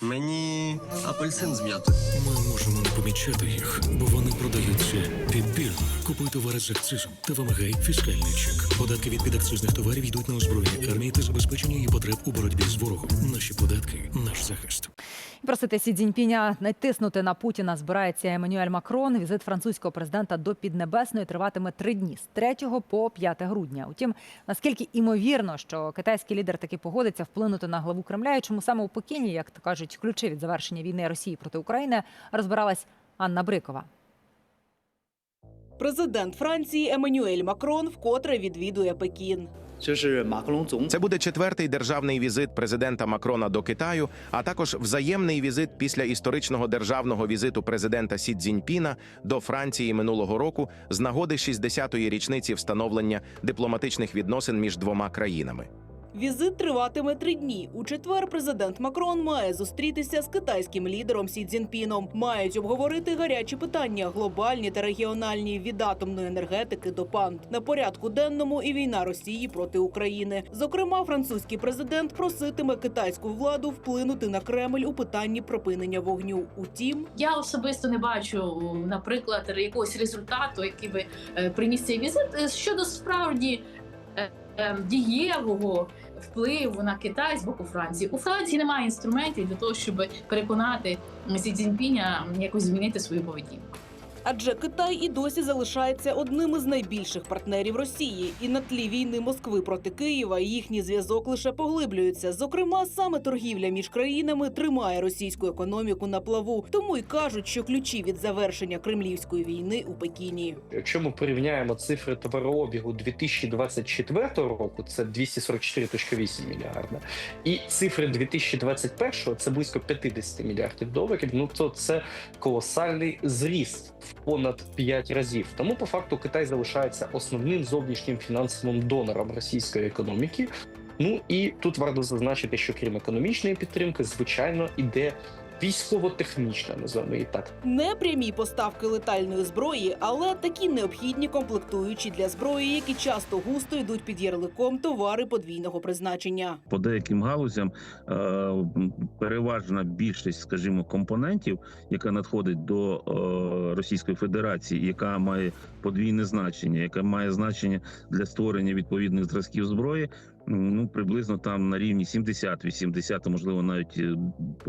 Мені апельсин з м'ятою. Ми можемо не помічати їх, бо вони продаються підбірно. Купуй товари з акцизом та вимагай фіскальний чек. Податки від підакцизних товарів йдуть на озброєння армії та забезпечення її потреб у боротьбі з ворогом. Наші податки наш захист. Просити Сі Цзіньпіня не тиснути на Путіна збирається Еммануель Макрон. Візит французького президента до Піднебесної триватиме три дні з 3 по 5 грудня. Утім, наскільки імовірно, що китайський лідер таки погодиться вплинути на главу Кремля, і чому саме у Пекіні, як то кажуть, кажуть ключі від завершення війни Росії проти України, розбиралась Анна Брикова. Президент Франції Емманюель Макрон вкотре відвідує Пекін. Це буде четвертий державний візит президента Макрона до Китаю, а також взаємний візит після історичного державного візиту президента Сі Цзіньпіна до Франції минулого року з нагоди 60-ї річниці встановлення дипломатичних відносин між двома країнами. Візит триватиме три дні. У четвер президент Макрон має зустрітися з китайським лідером Сі Цзіньпіном. Мають обговорити гарячі питання, глобальні та регіональні від атомної енергетики до панд. На порядку денному і війна Росії проти України. Зокрема, французький президент проситиме китайську владу вплинути на Кремль у питанні припинення вогню. Утім, Я особисто не бачу, наприклад, якогось результату, який би е, приніс цей візит е, щодо справді е, е, дієвого впливу на Китай з боку Франції. У Франції немає інструментів для того, щоб переконати Сі Цзіньпіня якось змінити свою поведінку. Адже Китай і досі залишається одним із найбільших партнерів Росії, і на тлі війни Москви проти Києва їхній зв'язок лише поглиблюється. Зокрема, саме торгівля між країнами тримає російську економіку на плаву. Тому й кажуть, що ключі від завершення кремлівської війни у Пекіні. Якщо ми порівняємо цифри товарообігу 2024 року, це 244,8 мільярда, і цифри 2021 це близько 50 мільярдів доларів. Ну то це колосальний зріст понад 5 разів. Тому по факту Китай залишається основним зовнішнім фінансовим донором російської економіки. Ну і тут варто зазначити, що крім економічної підтримки, звичайно, іде військово-технічна, називаємо її так. Не прямі поставки летальної зброї, але такі необхідні комплектуючі для зброї, які часто густо йдуть під ярликом товари подвійного призначення. по деяким галузям е, переважна більшість, скажімо, компонентів, яка надходить до е, Російської Федерації, яка має подвійне значення, яка має значення для створення відповідних зразків зброї. Ну, приблизно там на рівні 70-80, можливо навіть е,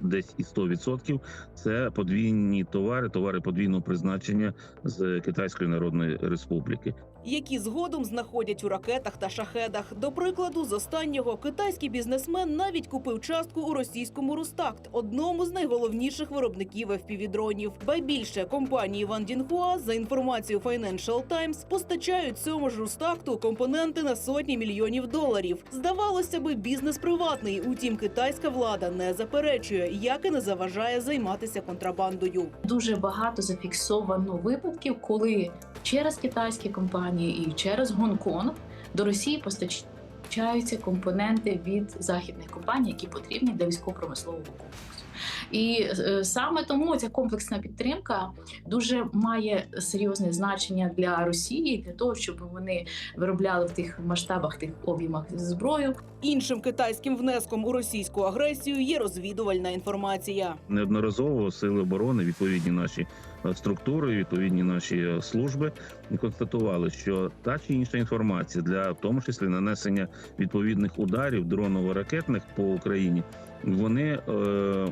десь і 100%. Це подвійні товари, товари подвійного призначення з Китайської Народної Республіки. які згодом знаходять у ракетах та шахедах. До прикладу, з останнього китайський бізнесмен навіть купив частку у російському Рустакт, одному з найголовніших виробників FPV-дронів. Ба більше компанії Ван Дінхуа, за інформацією Financial Times, постачають цьому ж Рустакту компоненти на сотні мільйонів доларів. Здавалося би, бізнес приватний. Утім, китайська влада не заперечує, як і не заважає займатися контрабандою. Дуже багато зафіксовано випадків, коли через китайські компанії і через Гонконг до Росії постачаються компоненти від західних компаній, які потрібні для військово-промислового комплексу. І е, саме тому ця комплексна підтримка дуже має серйозне значення для Росії для того, щоб вони виробляли в тих масштабах, тих об'ємах зброю, Іншим китайським внеском у російську агресію є розвідувальна інформація. неодноразово сили оборони, відповідні наші е, структури, відповідні наші е, служби констатували, що та чи інша інформація для в тому числі нанесення відповідних ударів дроново-ракетних по Україні. Вони е,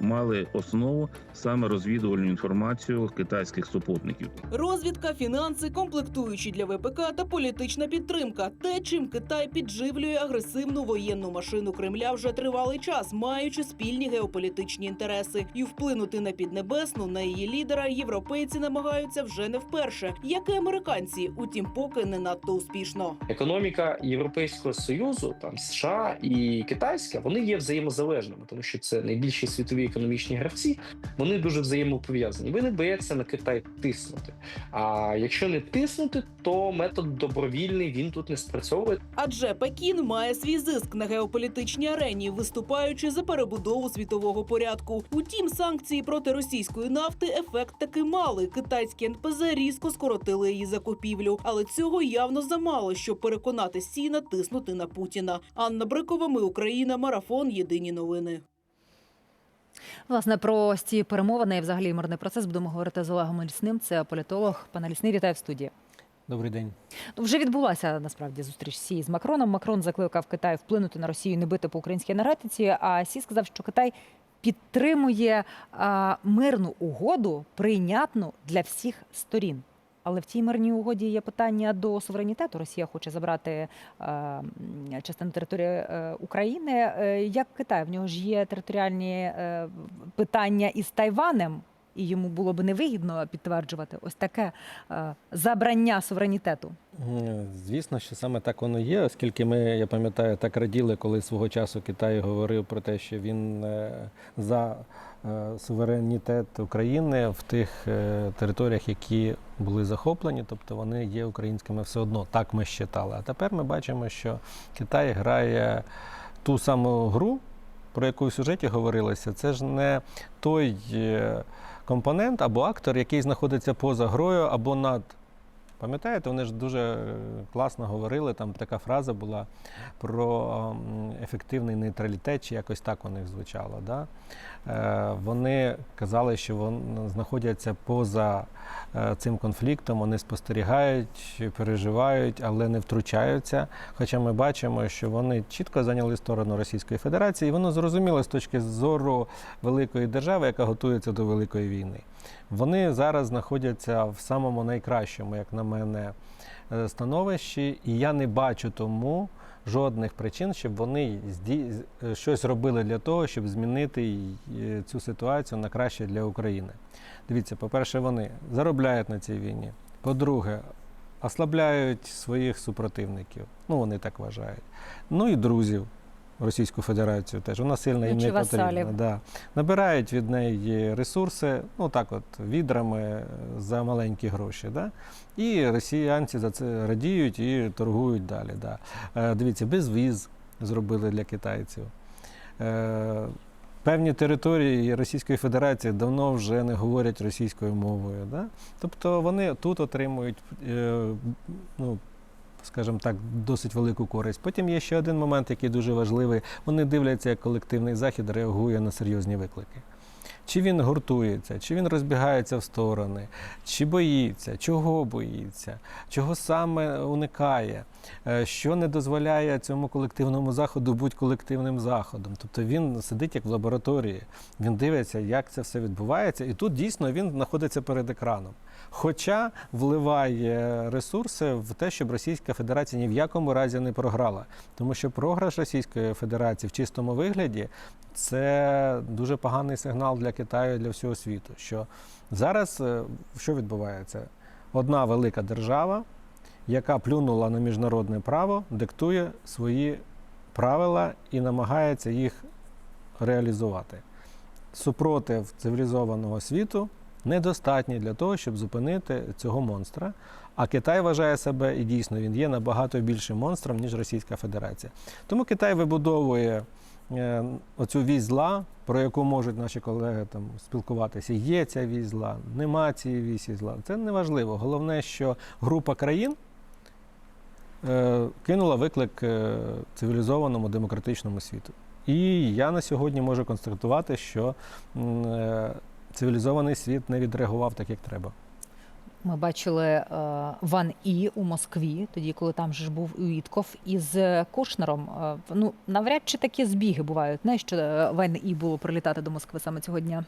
мали основу саме розвідувальну інформацію китайських супутників. Розвідка, фінанси, комплектуючі для ВПК та політична підтримка те, чим Китай підживлює агресивну воєнну машину Кремля вже тривалий час, маючи спільні геополітичні інтереси, і вплинути на піднебесну на її лідера європейці намагаються вже не вперше, як і американці. Утім, поки не надто успішно. Економіка Європейського союзу, там США і китайська, вони є взаємозалежними, тому що це найбільші світові економічні гравці. Вони дуже взаємопов'язані. Ви не бояться на Китай тиснути. А якщо не тиснути, то метод добровільний він тут не спрацьовує. Адже Пекін має свій зиск на геополітичній арені, виступаючи за перебудову світового порядку. Утім, санкції проти російської нафти ефект таки мали. Китайські НПЗ різко скоротили її закупівлю, але цього явно замало, щоб переконати Сі натиснути на Путіна. Анна Брикова, ми Україна, марафон. Єдині новини. Власне, про ці перемовини і взагалі мирний процес будемо говорити з Олегом Лісним. Це політолог. Пане Лісний, вітаю в студії. Добрий день. Ну, вже відбулася насправді зустріч Сі з Макроном. Макрон закликав Китай вплинути на Росію, і не бити по українській енергетиці. А Сі сказав, що Китай підтримує а, мирну угоду, прийнятну для всіх сторін. Але в цій мирній угоді є питання до суверенітету. Росія хоче забрати е, частину території е, України. Е, як Китай? В нього ж є територіальні питання із Тайванем, і йому було би невигідно підтверджувати ось таке забрання суверенітету. Звісно, що саме так воно є, оскільки ми, я пам'ятаю, так раділи, коли свого часу Китай говорив про те, що він за суверенітет України в тих територіях, які були захоплені, тобто вони є українськими все одно. Так ми считали. А тепер ми бачимо, що Китай грає ту саму гру, про яку в сюжеті говорилося. Це ж не той е, компонент або актор, який знаходиться поза грою або над. Пам'ятаєте, вони ж дуже класно говорили. Там така фраза була про ем, ефективний нейтралітет, чи якось так у них звучало. Да? Е, Вони казали, що вони знаходяться поза е, цим конфліктом, вони спостерігають, переживають, але не втручаються. Хоча ми бачимо, що вони чітко зайняли сторону Російської Федерації, і воно зрозуміло з точки зору великої держави, яка готується до великої війни. Вони зараз знаходяться в самому найкращому, як на мене, е, становищі, і я не бачу тому жодних причин, щоб вони е, щось робили для того, щоб змінити е, цю ситуацію на краще для України. Дивіться, по-перше, вони заробляють на цій війні. По-друге, ослабляють своїх супротивників. Ну, вони так вважають. Ну і друзів. Російську Федерацію теж вона сильна їм Ну, не потрібна. Да. Набирають від неї ресурси, ну так от відрами е, за маленькі гроші. Да? І росіянці за це радіють і торгують далі. Да. Е, дивіться, безвіз зробили для китайців. Е, певні території Російської Федерації давно вже не говорять російською мовою. Да? Тобто вони тут отримують, е, ну, скажімо так, досить велику користь. Потім є ще один момент, який дуже важливий. Вони дивляться, як колективний захід реагує на серйозні виклики. Чи він гуртується, чи він розбігається в сторони, чи боїться, чого боїться, чого саме уникає, е, що не дозволяє цьому колективному заходу бути колективним заходом. Тобто він сидить як в лабораторії, він дивиться, як це все відбувається, і тут дійсно він знаходиться перед екраном. Хоча вливає ресурси в те, щоб Російська Федерація ні в якому разі не програла. Тому що програш Російської Федерації в чистому вигляді це дуже поганий сигнал для Китаю для всього світу. Що зараз е, що відбувається? Одна велика держава, яка плюнула на міжнародне право, диктує свої правила і намагається їх реалізувати. Супротив цивілізованого світу недостатній для того, щоб зупинити цього монстра. А Китай вважає себе, і дійсно він є набагато більшим монстром, ніж Російська Федерація. Тому Китай вибудовує оцю вісь зла, про яку можуть наші колеги там спілкуватися. Є ця зла, нема цієї вісі зла. Це не важливо. Головне, що група країн е, кинула виклик е, цивілізованому демократичному світу. І я на сьогодні можу констатувати, що е, цивілізований світ не відреагував так, як треба. Ми бачили е, Ван І у Москві, тоді, коли там ж був Уітков із Кушнером. Е, ну навряд чи такі збіги бувають. Не що е, Ван І було прилітати до Москви саме цього дня.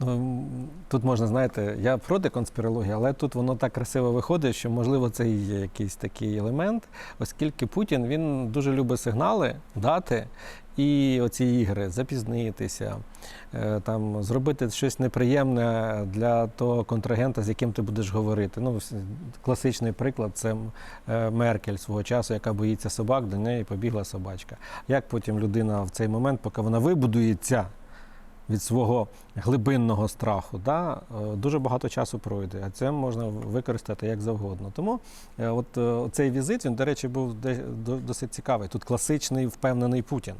Ну, тут можна, знаєте, я проти конспірології, але тут воно так красиво виходить, що можливо це і є якийсь такий елемент, оскільки Путін він дуже любить сигнали дати. І оці ігри запізнитися, е, там зробити щось неприємне для того контрагента, з яким ти будеш говорити. Ну, класичний приклад це е, Меркель свого часу, яка боїться собак, до неї побігла собачка. Як потім людина в цей момент, поки вона вибудується від свого глибинного страху, да, е, дуже багато часу пройде, а це можна використати як завгодно. Тому е, от е, цей візит, він, до речі, був досить цікавий. Тут класичний впевнений Путін.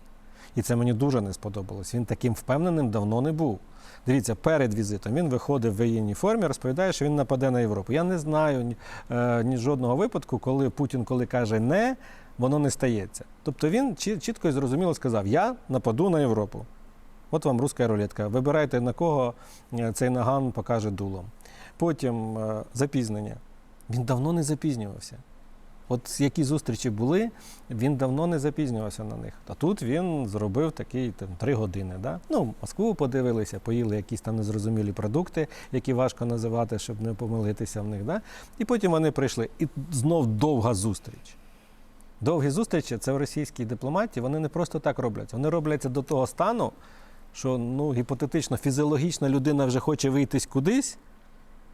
І це мені дуже не сподобалось. Він таким впевненим давно не був. Дивіться, перед візитом він виходив в воєнній формі, розповідає, що він нападе на Європу. Я не знаю ні жодного випадку, коли Путін, коли каже не, воно не стається. Тобто він чітко і зрозуміло сказав: Я нападу на Європу. От вам руська рулетка. Вибирайте на кого е, цей наган покаже дулом. Потім е, запізнення. Він давно не запізнювався. От які зустрічі були, він давно не запізнювався на них. А тут він зробив такі там, три години. Да? Ну, Москву подивилися, поїли якісь там незрозумілі продукти, які важко називати, щоб не помилитися в них. Да? І потім вони прийшли. І знов довга зустріч. Довгі зустрічі це в російській дипломатії, вони не просто так роблять. Вони робляться до того стану, що ну, гіпотетично, фізіологічна людина вже хоче вийтись кудись,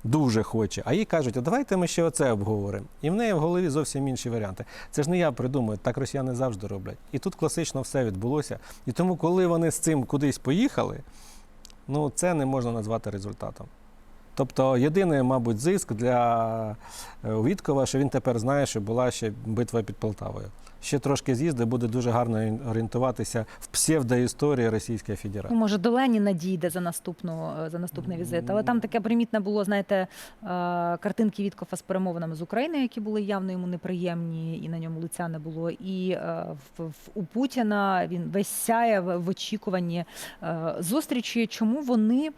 дуже хоче, а їй кажуть, а давайте ми ще оце обговоримо. І в неї в голові зовсім інші варіанти. Це ж не я придумую, так росіяни завжди роблять. І тут класично все відбулося. І тому, коли вони з цим кудись поїхали, ну це не можна назвати результатом. Тобто єдиний, мабуть, зиск для е, Віткова, що він тепер знає, що була ще битва під Полтавою. Ще трошки з'їзди, буде дуже гарно орієнтуватися в псевдоісторії Російської Федерації. може, до Леніна дійде за наступну е, за наступний візит. Але там таке примітне було, знаєте, е, картинки Віткофа з перемовинами з Україною, які були явно йому неприємні, і на ньому лиця не було. І е, в, у Путіна він весь сяє в, очікуванні зустрічі. Чому вони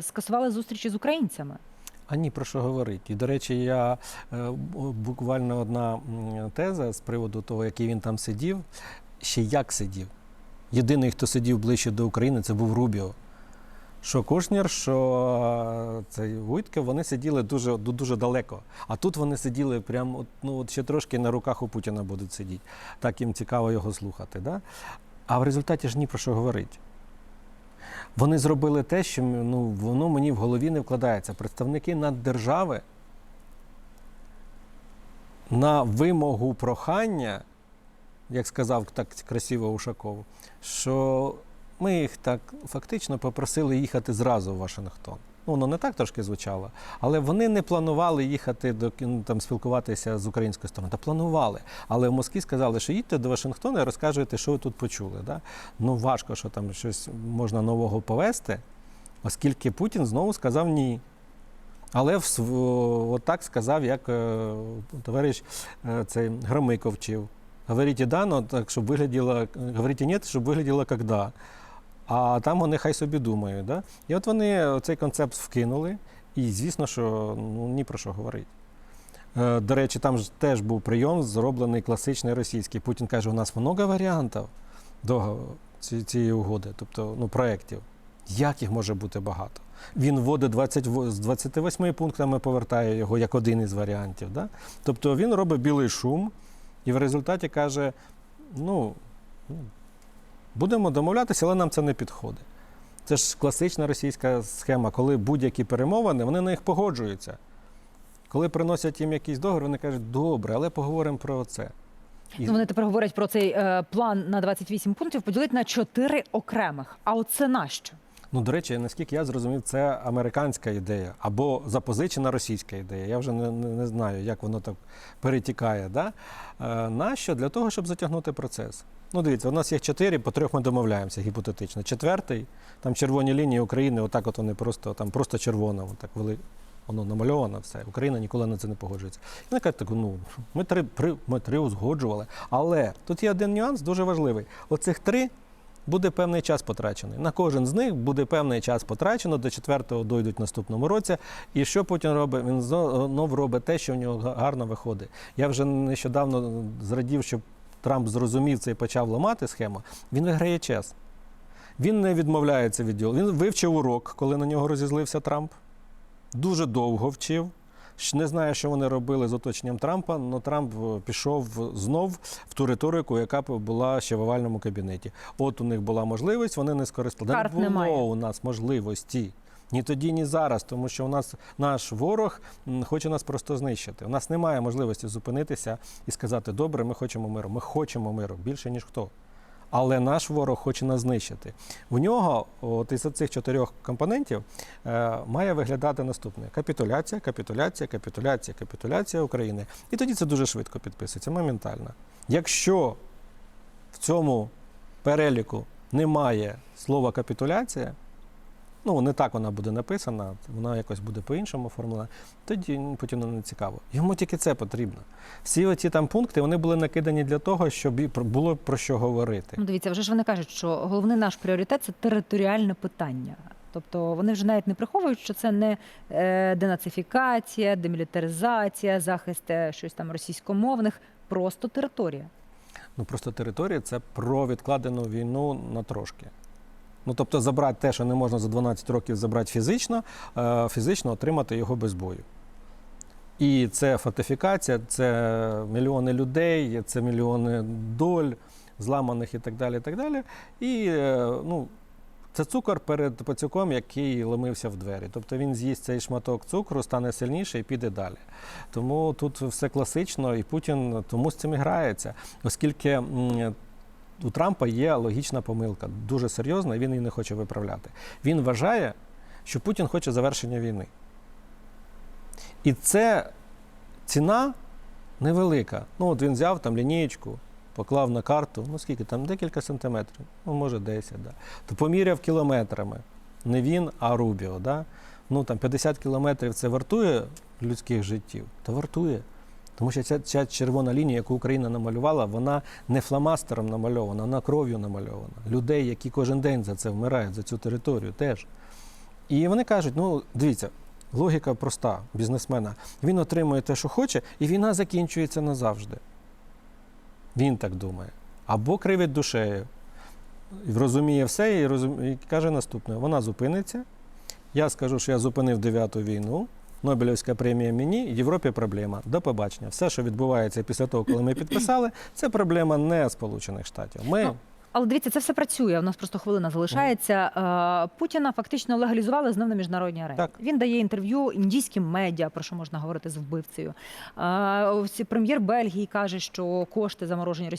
скасували зустрічі з українцями? А ні, про що говорити. І, до речі, я е, буквально одна теза з приводу того, який він там сидів, ще як сидів. Єдиний, хто сидів ближче до України, це був Рубіо. Що Кушнір, що е, цей Вуйтков, вони сиділи дуже, дуже далеко. А тут вони сиділи прямо, ну, от ще трошки на руках у Путіна будуть сидіти. Так їм цікаво його слухати. Да? А в результаті ж ні про що говорить. Вони зробили те, що ну, воно мені в голові не вкладається. Представники наддержави на вимогу прохання, як сказав так красиво Ушаков, що ми їх так фактично попросили їхати зразу в Вашингтон. Ну, воно не так трошки звучало, але вони не планували їхати до ну, там спілкуватися з української сторони. Та планували. Але в Москві сказали, що їдьте до Вашингтона і розкажете, що ви тут почули. Да? Ну важко, що там щось можна нового повести, оскільки Путін знову сказав ні. Але в, св- от так сказав, як е, товариш е, цей Громиков вчив. Говорите да, но так, щоб вигляділо, говорите ні, щоб вигляділо як да. А там вони хай собі думають. Да? І от вони цей концепт вкинули, і звісно, що ну, ні про що говорить. Е, До речі, там ж теж був прийом, зроблений класичний російський. Путін каже, у нас много варіантів до цієї угоди, тобто ну, проєктів. Як їх може бути багато? Він вводить 20, з 28 пунктами, повертає його як один із варіантів. Да? Тобто він робить білий шум і в результаті каже: ну, будемо домовлятися, але нам це не підходить. Це ж класична російська схема, коли будь-які перемовини, вони на них погоджуються. Коли приносять їм якийсь договір, вони кажуть, добре, але поговоримо про це. І- Ну, вони тепер говорять про цей е, план на 28 пунктів поділити на 4 окремих. А оце нащо? Ну, до речі, наскільки я зрозумів, це американська ідея або запозичена російська ідея. Я вже не, не, не знаю, як воно так перетікає. Да? Е, нащо? Для того, щоб затягнути процес. Ну, дивіться, у нас є чотири, по трьох ми домовляємося гіпотетично. Четвертий, там червоні лінії України, отак от вони просто, там просто червоно, отак вели, воно намальовано все. Україна ніколи на це не погоджується. І вони кажуть, так, ну, ми три, при, ми три узгоджували. Але тут є один нюанс дуже важливий. Оцих три буде певний час потрачений. На кожен з них буде певний час потрачено, до четвертого дойдуть в наступному році. І що Путін робить? Він знов робить те, що в нього гарно виходить. Я вже нещодавно зрадів, що Трамп зрозумів це і почав ламати схему. Він виграє час. Він не відмовляється від діла. Він вивчив урок, коли на нього розізлився Трамп. Дуже довго вчив. Не знаю, що вони робили з оточенням Трампа, але Трамп е, пішов знов в ту риторику, яка була ще в овальному кабінеті. От у них була можливість, вони не скористали. Не було немає. у нас можливості. Ні тоді, ні зараз, тому що у нас наш ворог хоче нас просто знищити. У нас немає можливості зупинитися і сказати: добре, ми хочемо миру. Ми хочемо миру більше ніж хто. Але наш ворог хоче нас знищити. В нього, от із цих чотирьох компонентів, е, має виглядати наступне: капітуляція, капітуляція, капітуляція, капітуляція України. І тоді це дуже швидко підписується, моментально. Якщо в цьому переліку немає слова капітуляція, ну не так вона буде написана, вона якось буде по-іншому оформлена, тоді Путіну не цікаво. Йому тільки це потрібно. Всі оці там пункти вони були накидані для того, щоб було про що говорити. Ну, дивіться, вже ж вони кажуть, що головний наш пріоритет це територіальне питання. Тобто вони вже навіть не приховують, що це не е, денацифікація, демілітаризація, захист е, щось там російськомовних, просто територія. Ну просто територія це про відкладену війну на трошки. Ну тобто забрати те, що не можна за 12 років забрати фізично, е, фізично отримати його без бою. І це фортифікація, це мільйони людей, це мільйони доль, зламаних і так далі. І так далі. І е, ну, це цукор перед пацюком, який ломився в двері. Тобто він з'їсть цей шматок цукру, стане сильніше і піде далі. Тому тут все класично, і Путін тому з цим і грається, оскільки у Трампа є логічна помилка, дуже серйозна, і він її не хоче виправляти. Він вважає, що Путін хоче завершення війни. І це ціна невелика. Ну, от він взяв там лінієчку, поклав на карту, ну скільки там, декілька сантиметрів, ну може 10, да. то поміряв кілометрами. Не він, а Рубіо. Да? Ну там 50 кілометрів це вартує людських життів, то вартує. Тому що ця, ця червона лінія, яку Україна намалювала, вона не фломастером намальована, вона кров'ю намальована. Людей, які кожен день за це вмирають, за цю територію теж. І вони кажуть: ну, дивіться, логіка проста бізнесмена. Він отримує те, що хоче, і війна закінчується назавжди. Він так думає. Або кривить душею, розуміє все і, розум... і каже наступне: вона зупиниться. Я скажу, що я зупинив дев'яту війну. Нобелівська премія мені, Європі проблема. До побачення. Все, що відбувається після того, коли ми підписали, це проблема не Сполучених Штатів. Ми Ну, Але дивіться, це все працює. У нас просто хвилина залишається. Е, Путіна фактично легалізували знов на міжнародній арені. Так. Він дає інтерв'ю індійським медіа, про що можна говорити з вбивцею. Е, Прем'єр Бельгії каже, що кошти заморожені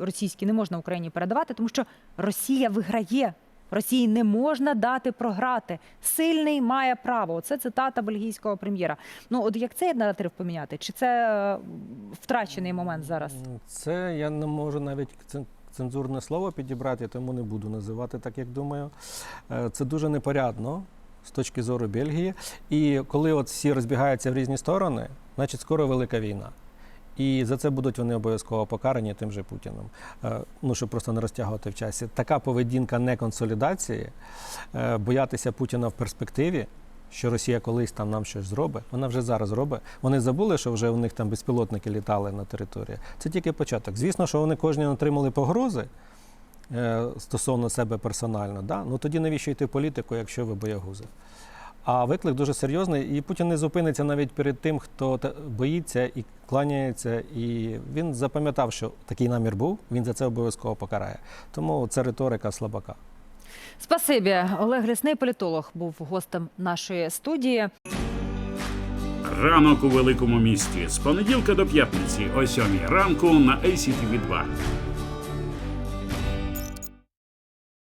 російські не можна Україні передавати, тому що Росія виграє. Росії не можна дати програти. Сильний має право. Оце цитата бельгійського прем'єра. Ну от як цей наратив поміняти? Чи це е, втрачений момент зараз? Це я не можу навіть цензурне слово підібрати, тому не буду називати так, як думаю. Е, Це дуже непорядно з точки зору Бельгії. І коли от всі розбігаються в різні сторони, значить скоро велика війна. І за це будуть вони обов'язково покарані тим же Путіном. Е, Ну, щоб просто не розтягувати в часі. Така поведінка не консолідації, е, боятися Путіна в перспективі, що Росія колись там нам щось зробить, вона вже зараз робить. Вони забули, що вже у них там безпілотники літали на території. Це тільки початок. Звісно, що вони кожні отримали погрози е, стосовно себе персонально. Да? Ну тоді навіщо йти в політику, якщо ви боягузи? А виклик дуже серйозний, і Путін не зупиниться навіть перед тим, хто боїться і кланяється. І він запам'ятав, що такий намір був. Він за це обов'язково покарає. Тому це риторика слабака. Спасибі. Олег Лісний політолог був гостем нашої студії. Ранок у великому місті з понеділка до п'ятниці о 7 ранку на ACTV 2